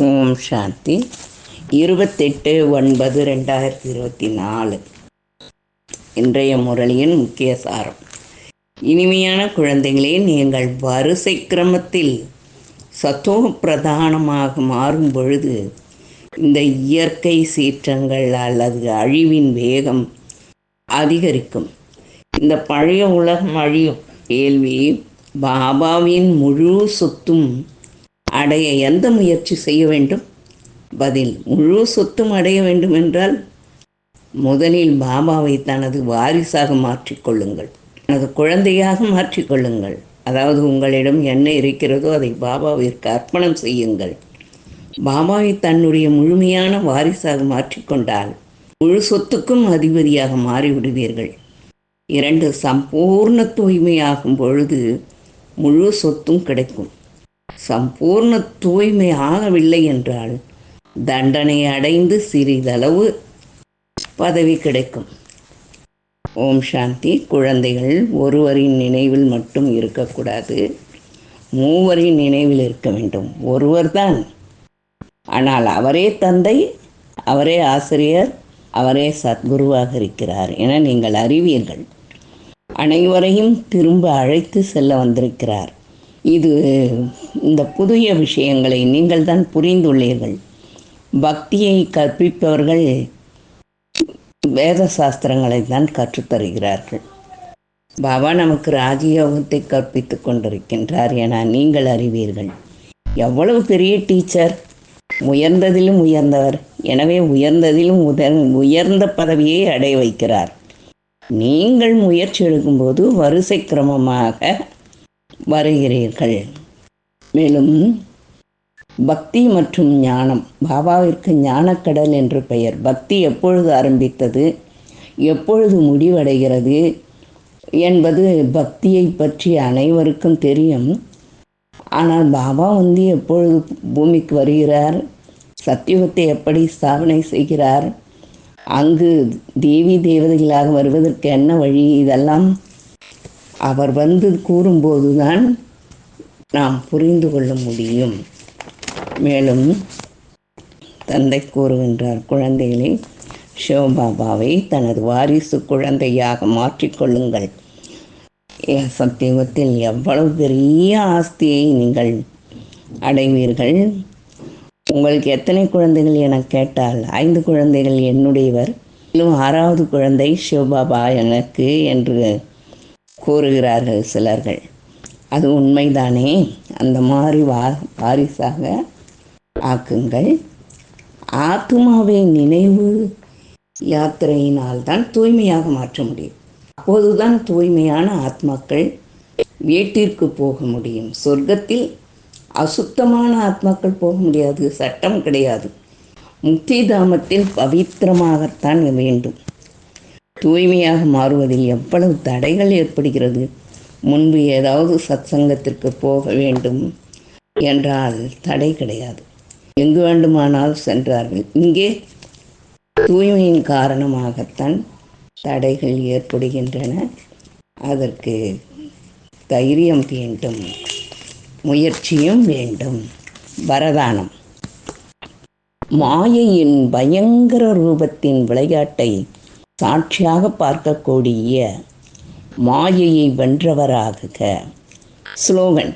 ஓம் சாந்தி. இருபத்தெட்டு ஒன்பது ரெண்டாயிரத்தி இருபத்தி நாலு. இன்றைய முரளியின் முக்கிய சாரம். இனிமையான குழந்தைகளே நீங்கள் வரிசை கிரமத்தில் சத்தோ பிரதானமாக மாறும் பொழுது இந்த இயற்கை சீற்றங்கள் அல்லது அழிவின் வேகம் அதிகரிக்கும். இந்த பழைய உலகம் அழியும். கேள்வி பாபாவின் முழு சொத்தும் அடைய எந்த முயற்சி செய்ய வேண்டும்? பதில் முழு சொத்தும் அடைய வேண்டும் என்றால் முதலில் பாபாவை தனது வாரிசாக மாற்றிக்கொள்ளுங்கள் தனது குழந்தையாக மாற்றிக்கொள்ளுங்கள் அதாவது உங்களிடம் என்ன இருக்கிறதோ அதை பாபாவிற்கு அர்ப்பணம் செய்யுங்கள். பாபாவை தன்னுடைய முழுமையான வாரிசாக மாற்றிக்கொண்டால் முழு சொத்துக்கும் அதிபதியாக மாறிவிடுவீர்கள். இரண்டு சம்பூர்ண தூய்மையாகும் பொழுது முழு சொத்தும் கிடைக்கும். சம்பூர்ண தூய்மை ஆகவில்லை என்றால் தண்டனை அடைந்து சிறிதளவு பதவி கிடைக்கும். ஓம் சாந்தி. குழந்தைகள் ஒருவரின் நினைவில் மட்டும் இருக்கக்கூடாது. மூவரின் நினைவில் இருக்க வேண்டும். ஒருவர்தான். ஆனால் அவரே தந்தை அவரே ஆசிரியர் அவரே சத்குருவாக இருக்கிறார் என நீங்கள் அறிவீர்கள். அனைவரையும் திரும்ப அழைத்து செல்ல வந்திருக்கிறார். இது இந்த புதிய விஷயங்களை நீங்கள் தான் புரிந்துள்ளீர்கள். பக்தியை கற்பிப்பவர்கள் வேத சாஸ்திரங்களை தான் கற்றுத்தருகிறார்கள். பாபா நமக்கு ராஜயோகத்தை கற்பித்து கொண்டிருக்கின்றார் என நீங்கள் அறிவீர்கள். எவ்வளவு பெரிய டீச்சர். உயர்ந்ததிலும் உயர்ந்தவர். எனவே உயர்ந்ததிலும் உதர் உயர்ந்த பதவியை அடைய வைக்கிறார். நீங்கள் முயற்சி எடுக்கும்போது வரிசை கிரமமாக வருகிறீர்கள். மேலும் பக்தி மற்றும் ஞானம் பாபாவிற்கு ஞானக்கடல் என்று பெயர். பக்தி எப்பொழுது ஆரம்பித்தது? எப்பொழுது முடிவடைகிறது? என்பது பக்தியை பற்றி அனைவருக்கும் தெரியும். ஆனால் பாபா வந்து எப்பொழுது பூமிக்கு வருகிறார்? சத்தியுகத்தை எப்படி ஸ்தாபனை செய்கிறார்? அங்கு தேவி தேவதைகளாக வருவதற்கு என்ன வழி? இதெல்லாம் அவர் வந்து கூறும்போது தான் நாம் புரிந்து கொள்ள முடியும். மேலும் தந்தை கூறுகின்றார் குழந்தைகளை சிவபாபாவை தனது வாரிசு குழந்தையாக மாற்றிக்கொள்ளுங்கள் சத்தியுகத்தில் எவ்வளவு பெரிய ஆஸ்தியை நீங்கள் அடைவீர்கள்? உங்களுக்கு எத்தனை குழந்தைகள் என கேட்டால் ஐந்து குழந்தைகள் என்னுடையவர். மேலும் ஆறாவது குழந்தை சிவபாபா எனக்கு என்று கூறுகிறார்கள் சிலர்கள். அது உண்மைதானே? அந்த மாதிரி வா வாரிசாக ஆக்குங்கள். ஆத்மாவை நினைவு யாத்திரையினால் தான் தூய்மையாக மாற்ற முடியும். அப்போதுதான் தூய்மையான ஆத்மாக்கள் வீட்டிற்கு போக முடியும். சொர்க்கத்தில் அசுத்தமான ஆத்மாக்கள் போக முடியாது. சட்டம் கிடையாது. முக்தி தாமத்தில் பவித்திரமாகத்தான் வேண்டும். தூய்மையாக மாறுவதில் எவ்வளவு தடைகள் ஏற்படுகிறது? முன்பு ஏதாவது சத்சங்கத்திற்கு போக வேண்டும் என்றால் தடை கிடையாது. எங்கு வேண்டுமானால் சென்றார்கள். இங்கே தூய்மையின் காரணமாகத்தான் தடைகள் ஏற்படுகின்றன. அதற்கு தைரியம் வேண்டும் முயற்சியும் வேண்டும் வரதானம். மாயையின் பயங்கர ரூபத்தின் விளையாட்டை சாட்சியாக பார்க்கக்கூடிய மாயையை வென்றவராக ஸ்லோகன்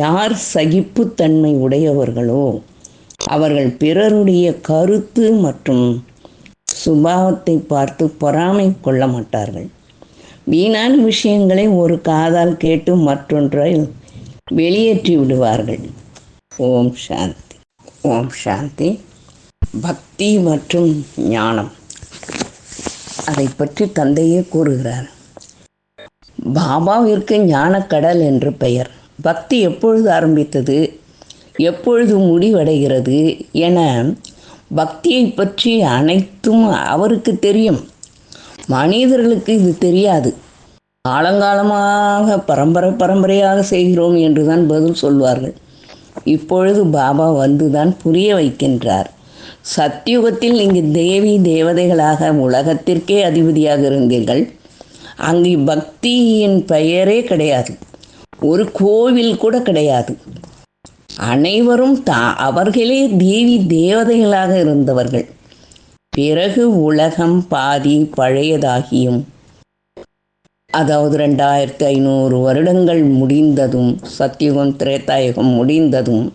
யார் சகிப்புத்தன்மை உடையவர்களோ அவர்கள் பிறருடைய கருத்து மற்றும் சுபாவத்தை பார்த்து பொறாமை கொள்ள மாட்டார்கள். வீணான விஷயங்களை ஒரு காதால் கேட்டு மற்றொன்றில் வெளியேற்றி விடுவார்கள். ஓம் சாந்தி. ஓம் சாந்தி. பக்தி மற்றும் ஞானம். அதை பற்றி தந்தையே கூறுகிறார். பாபாவிற்கு ஞானக்கடல் என்று பெயர். பக்தி எப்பொழுது ஆரம்பித்தது? எப்பொழுது முடிவடைகிறது என பக்தியை பற்றி அனைத்தும் அவருக்கு தெரியும். மனிதர்களுக்கு இது தெரியாது. காலங்காலமாக பரம்பரை பரம்பரையாக செய்கிறோம் என்றுதான் பதில் சொல்வார்கள். இப்பொழுது பாபா வந்துதான் புரிய வைக்கின்றார். சத்தியுகத்தில் நீங்கள் தேவி தேவதைகளாக உலகத்திற்கே அதிபதியாக இருந்தீர்கள். அங்கு பக்தியின் பெயரே கிடையாது. ஒரு கோவில் கூட கிடையாது. அனைவரும் தா அவர்களே தேவி தேவதைகளாக இருந்தவர்கள். பிறகு உலகம் பாதி பழையதாகியும். அதாவது ரெண்டாயிரத்தி ஐநூறு வருடங்கள் முடிந்ததும் சத்தியுகம் திரேதாயுகம் முடிந்ததும்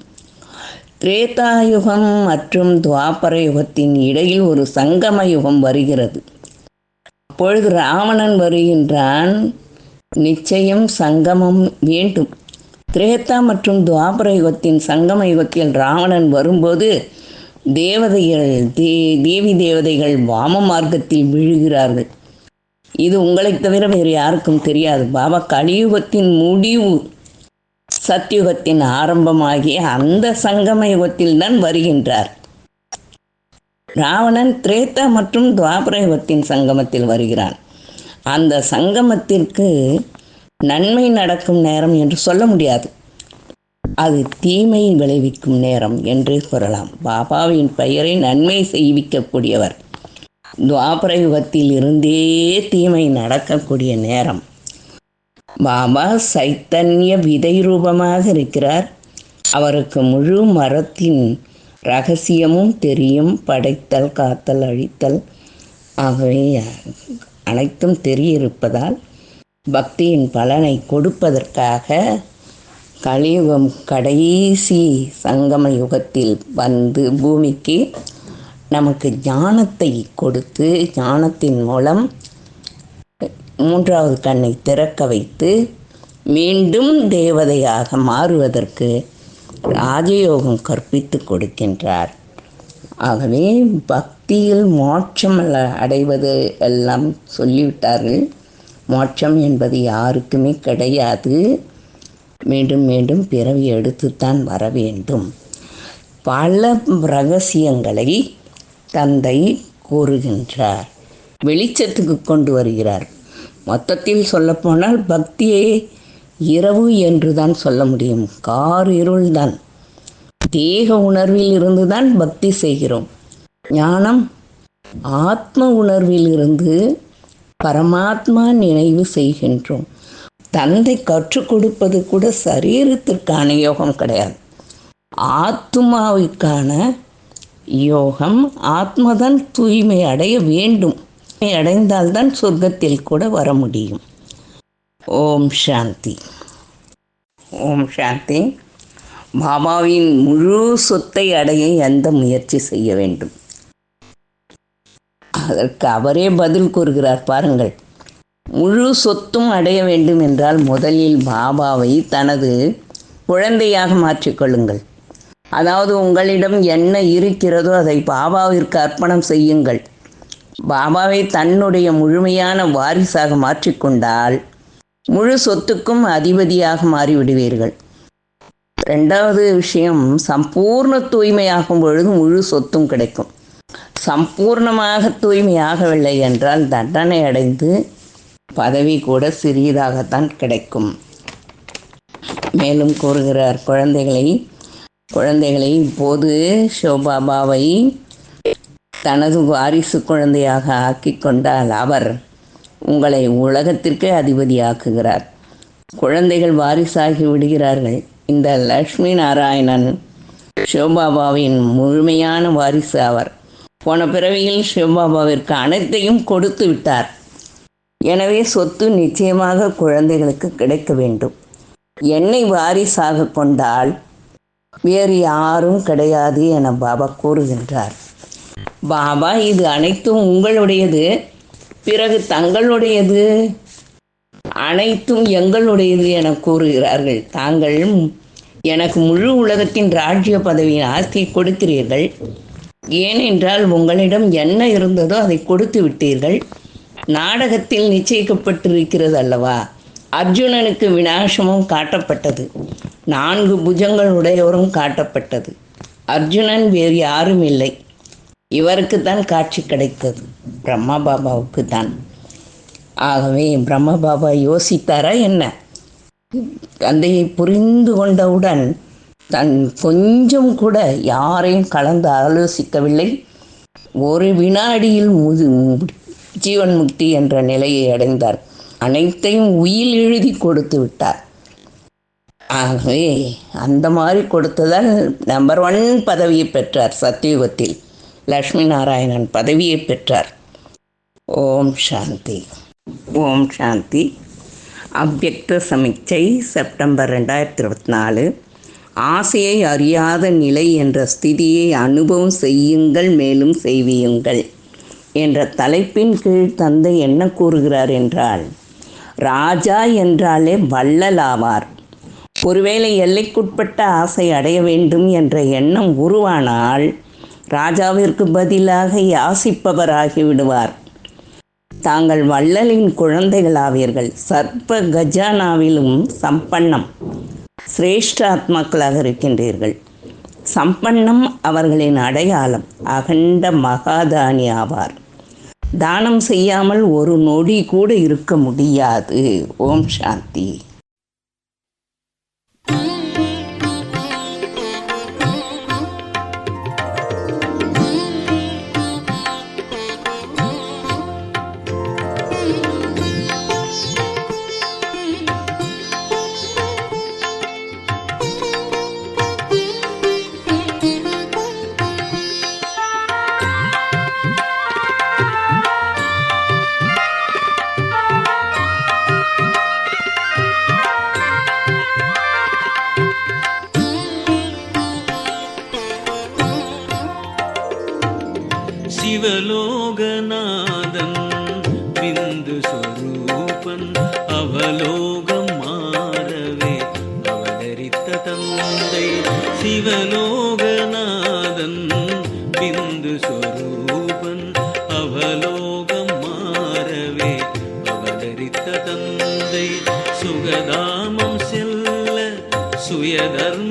திரேதாயுகம் மற்றும் துவாபர யுகத்தின் இடையில் ஒரு சங்கம யுகம் வருகிறது. அப்பொழுது ராவணன் வருகின்றான் நிச்சயம் சங்கமம் வேண்டும். திரேதா மற்றும் துவாபர யுகத்தின் சங்கம யுகத்தில் ராவணன் வரும்போது தேவதைகள் தே தேவி தேவதைகள் வாம மார்க்கத்தில் விழுகிறார்கள். இது உங்களைத் தவிர வேறு யாருக்கும் தெரியாது. பாபா கலியுகத்தின் முடிவு சத்யுகத்தின் ஆரம்பமாகிய அந்த சங்கம யுகத்தில்தான் வருகின்றார். ராவணன் திரேதா மற்றும் துவாபர யுகத்தின் சங்கமத்தில் வருகிறான். அந்த சங்கமத்திற்கு நன்மை நடக்கும் நேரம் என்று சொல்ல முடியாது. அது தீமை விளைவிக்கும் நேரம் என்று கூறலாம். பாபாவின் பெயரை நன்மை செய்விக்கக்கூடியவர். துவாபர யுகத்தில் இருந்தே தீமை நடக்கக்கூடிய நேரம். பாபா சைத்தன்ய விதை ரூபமாக இருக்கிறார். அவருக்கு முழு மரத்தின் ரகசியமும் தெரியும். படைத்தல் காத்தல் அழித்தல் ஆகவே அனைத்தும் தெரியிருப்பதால் பக்தியின் பலனை கொடுப்பதற்காக கலியுகம் கடைசி சங்கம யுகத்தில் வந்து பூமிக்கு நமக்கு ஞானத்தை கொடுத்து ஞானத்தின் மூலம் மூன்றாவது கண்ணை திறக்க வைத்து மீண்டும் தேவதையாக மாறுவதற்கு ராஜயோகம் கற்பித்து கொடுக்கின்றார். ஆகவே பக்தியில் மோட்சம் அல்ல- அடைவது எல்லாம் சொல்லிவிட்டார்கள். மோட்சம் என்பது யாருக்குமே கிடையாது. மீண்டும் மீண்டும் பிறவி எடுத்துத்தான் வர வேண்டும். பல ரகசியங்களை தந்தை கூறுகின்றார். வெளிச்சத்துக்கு கொண்டு வருகிறார். மொத்தத்தில் சொல்லப்போனால் பக்தியே இரவு என்று தான் சொல்ல முடியும். கார் இருள்தான். தேக உணர்வில் இருந்து தான் பக்தி செய்கிறோம். ஞானம் ஆத்ம உணர்வில் இருந்து பரமாத்மா நினைவு செய்கின்றோம். தந்தை கற்றுக் கொடுப்பது கூட சரீரத்திற்கான யோகம் கிடையாது. ஆத்மாவிற்கான யோகம் ஆத்மதான் தூய்மை அடைய வேண்டும். அடைந்தால்தான் சொர்க்கத்தில் கூட வர முடியும். ஓம் சாந்தி. ஓம் சாந்தி. பாபாவின் முழு சொத்தை அடைய எந்த முயற்சி செய்ய வேண்டும். அதற்கு அவரே பதில் கூறுகிறார் பாருங்கள். முழு சொத்தும் அடைய வேண்டும் என்றால் முதலில் பாபாவை தனது குழந்தையாக மாற்றிக்கொள்ளுங்கள் அதாவது உங்களிடம் என்ன இருக்கிறதோ அதை பாபாவிற்கு அர்ப்பணம் செய்யுங்கள். பாபாவை தன்னுடைய முழுமையான வாரிசாக மாற்றிக்கொண்டால் முழு சொத்துக்கும் அதிபதியாக மாறிவிடுவீர்கள். ரெண்டாவது விஷயம் சம்பூர்ண தூய்மையாகும் பொழுது முழு சொத்தும் கிடைக்கும். சம்பூர்ணமாக தூய்மையாகவில்லை என்றால் தண்டனை அடைந்து பதவி கூட சிறியதாகத்தான் கிடைக்கும். மேலும் கூறுகிறார் குழந்தைகளை குழந்தைகளை இப்போது ஷோபாபாவை தனது வாரிசு குழந்தையாக ஆக்கிக் கொண்டால் அவர் உங்களை உலகத்திற்கே அதிபதியாக்குகிறார். குழந்தைகள் வாரிசாகி விடுகிறார்கள். இந்த லக்ஷ்மி நாராயணன் சிவபாபாவின் முழுமையான வாரிசு அவர். போன பிறவியில் சிவபாபாவிற்கு அனைத்தையும் கொடுத்து விட்டார். எனவே சொத்து நிச்சயமாக குழந்தைகளுக்கு கிடைக்க வேண்டும். என்னை வாரிசாக கொண்டால் வேறு யாரும் கிடையாது என பாபா கூறுகின்றார். பாபா இது அனைத்தும் உங்களுடையது. பிறகு தங்களுடையது. அனைத்தும் எங்களுடையது என கூறுகிறார்கள். தாங்கள் எனக்கு முழு உலகத்தின் ராஜ்ய பதவியின் ஆஸ்தியை கொடுக்கிறீர்கள். ஏனென்றால் உங்களிடம் என்ன இருந்ததோ அதை கொடுத்து விட்டீர்கள். நாடகத்தில் நிச்சயிக்கப்பட்டிருக்கிறது அல்லவா? அர்ஜுனனுக்கு விநாசமும் காட்டப்பட்டது. நான்கு புஜங்கள் உடையவரும் காட்டப்பட்டது. அர்ஜுனன் வேறு யாரும் இல்லை. இவருக்கு தான் காட்சி கிடைத்தது. பிரம்மா பாபாவுக்கு தான் ஆகவே பிரம்ம பாபா யோசித்தாரா என்ன? தந்தையை புரிந்து கொண்டவுடன் தன் கொஞ்சம் கூட யாரையும் கலந்து ஆலோசிக்கவில்லை. ஒரு வினாடியில் முது ஜீவன் முக்தி என்ற நிலையை அடைந்தார். அனைத்தையும் உயில் எழுதி கொடுத்து விட்டார். ஆகவே அந்த மாதிரி கொடுத்ததால் நம்பர் ஒன் பதவியை பெற்றார் சத்தியுகத்தில். லக்ஷ்மி நாராயணன் பதவியை பெற்றார். ஓம் சாந்தி. ஓம் சாந்தி. அவ்யக்த சமீட்சை செப்டம்பர் ரெண்டாயிரத்தி இருபத்தி நாலு ஆசையை அறியாத நிலை என்ற ஸ்திதியை அனுபவம் செய்யுங்கள் மேலும் செய்வியுங்கள் என்ற தலைப்பின் கீழ் தந்தை என்ன கூறுகிறார் என்றால் ராஜா என்றாலே வள்ளலாவார். ஒருவேளை எல்லைக்குட்பட்ட ஆசை அடைய வேண்டும் என்ற எண்ணம் உருவானால் ராஜாவிற்கு பதிலாக யாசிப்பவராகி விடுவார். தாங்கள் வள்ளலின் குழந்தைகளாவீர்கள். சர்ப்ப கஜானாவிலும் சம்பன்னம் சிரேஷ்ட ஆத்மாக்களாக இருக்கின்றீர்கள். சம்பன்னம் அவர்களின் அடையாளம் அகண்ட மகாதானி ஆவார். தானம் செய்யாமல் ஒரு நொடி கூட இருக்க முடியாது. ஓம் சாந்தி. சுகதாமம் செல்ல சுயதர்ம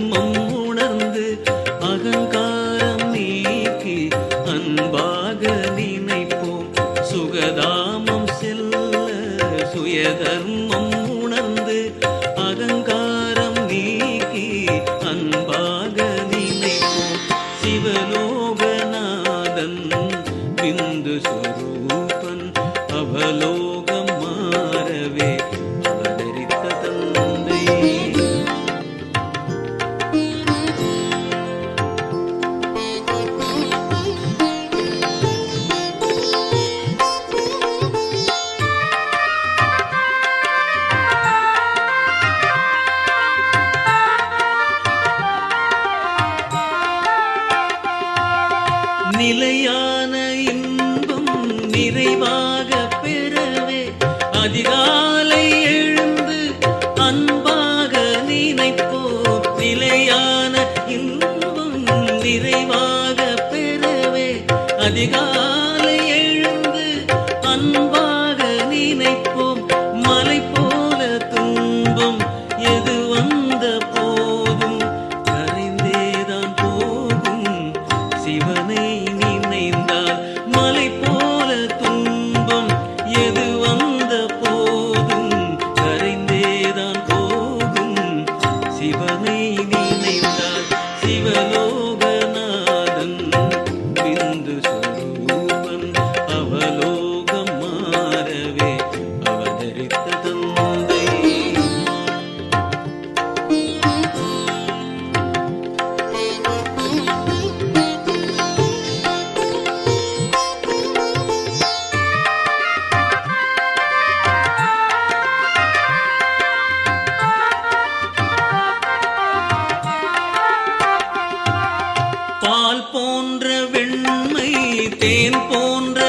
பால் போன்ற வெண்மை தேன் போன்ற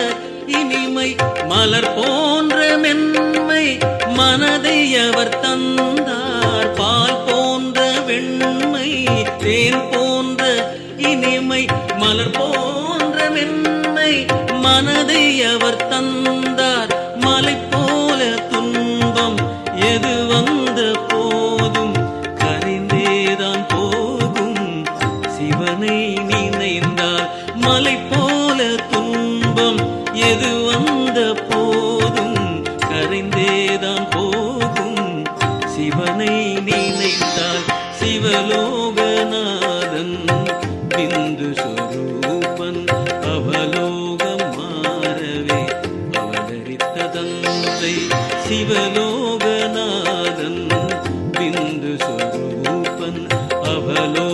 இனிமை மலர் போன்ற மென்மை மனதை அவர் தந்தார். பால் போன்ற வெண்மை தேன் போன்ற இனிமை மலர் போன்ற மென்மை மனதை அவர் தந்தார். Hello.